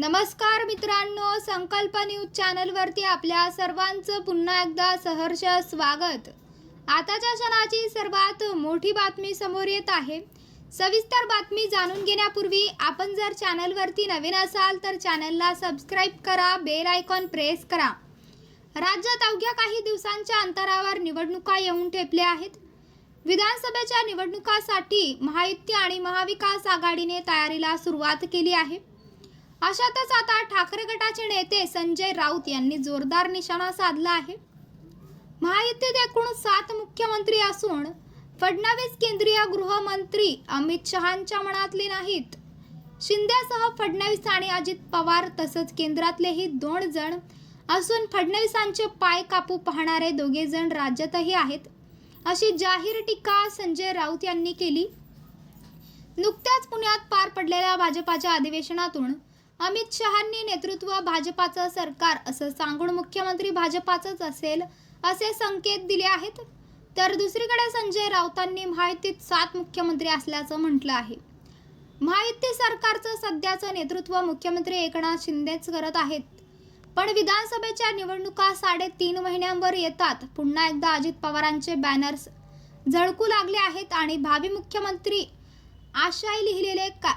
नमस्कार मित्रांनो संकल्प न्यूज चॅनलवरती आपल्या सर्वांचं पुन्हा एकदा सहर्ष स्वागत. आताच्या क्षणाची सर्वात मोठी बातमी समोर येत आहे. सविस्तर बातमी जाणून घेण्यापूर्वी आपण जर चॅनलवरती नवीन असाल तर चॅनलला सबस्क्राईब करा बेल आयकॉन प्रेस करा. राज्यात अवघ्या काही दिवसांच्या अंतरावर निवडणुका येऊन ठेपल्या आहेत. विधानसभेच्या निवडणुकासाठी महायुती आणि महाविकास आघाडीने तयारीला सुरुवात केली आहे. अशातच आता ठाकरे गटाचे नेते संजय राऊत यांनी जोरदार निशाणा साधला आहे. महायुतीत एकूण सात मुख्यमंत्री असून फडणवीस केंद्रीय गृहमंत्री अमित शहांच्या मनातले नाहीत. शिंदेसह फडणवीस आणि अजित पवार तसंच केंद्रातलेही दोन जण असून फडणवीसांचे पाय कापू पाहणारे दोघे जण राज्यातही आहेत. अशी जाहीर टीका संजय राऊत यांनी केली. नुकत्याच पुण्यात पार पडलेल्या भाजपाच्या अधिवेशनातून अमित शहांनी नेतृत्व भाजपाचं सरकार असं सांगून मुख्यमंत्री भाजपाचंच असेल असे संकेत दिले आहेत. तर दुसरीकडे संजय राऊतांनी महायुतीत सात मुख्यमंत्री असल्याचं म्हटलं आहे. महायुती सरकारचं सध्याचं नेतृत्व मुख्यमंत्री एकनाथ शिंदेच करत आहेत. पण विधानसभेच्या निवडणुका साडेतीन महिन्यांवर येतात. पुन्हा एकदा अजित पवारांचे बॅनर्स झळकू लागले आहेत आणि भावी मुख्यमंत्री आशाई लिहिलेले का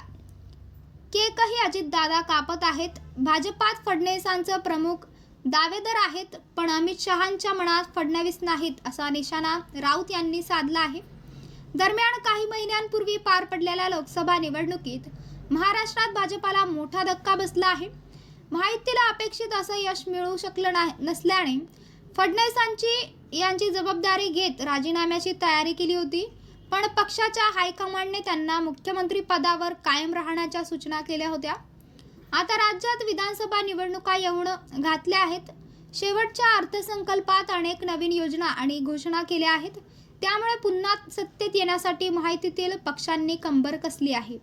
केकही अजितदादा कापत आहेत. भाजपात फडणवीसांचं प्रमुख दावेदार आहेत पण अमित शहांच्या मनात फडणवीस नाहीत असा निशाणा राऊत यांनी साधला आहे. दरम्यान काही महिन्यांपूर्वी पार पडलेल्या लोकसभा निवडणुकीत महाराष्ट्रात भाजपाला मोठा धक्का बसला आहे. माहितीला अपेक्षित असं यश मिळू शकलं नाही नसल्याने फडणवीसांची यांची जबाबदारी घेत राजीनाम्याची तयारी केली होती. पण पक्षाच्या हायकमांडने त्यांना मुख्यमंत्री पदावर कायम राहण्याच्या सूचना केल्या होत्या. आता राज्यात विधानसभा निवडणुका येऊन घातल्या आहेत. शेवटच्या अर्थसंकल्पात अनेक नवीन योजना आणि घोषणा केल्या आहेत. त्यामुळे पुन्हा सत्तेत येण्यासाठी माहितीतील पक्षांनी कंबर कसली आहे?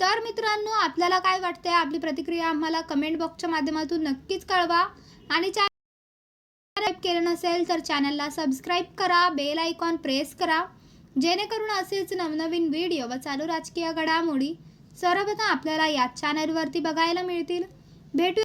तर मित्रांनो आपल्याला काय वाटतंय? आपली प्रतिक्रिया आम्हाला कमेंट बॉक्सच्या माध्यमातून नक्कीच कळवा. आणि चॅनल केलं नसेल तर चॅनलला सबस्क्राईब करा बेल आयकॉन प्रेस करा. जेणेकरून असेच नवनवीन व्हिडिओ व चालू राजकीय घडामोडी सर्वप्रथम आपल्याला या चॅनलवरती बघायला मिळतील. भेटू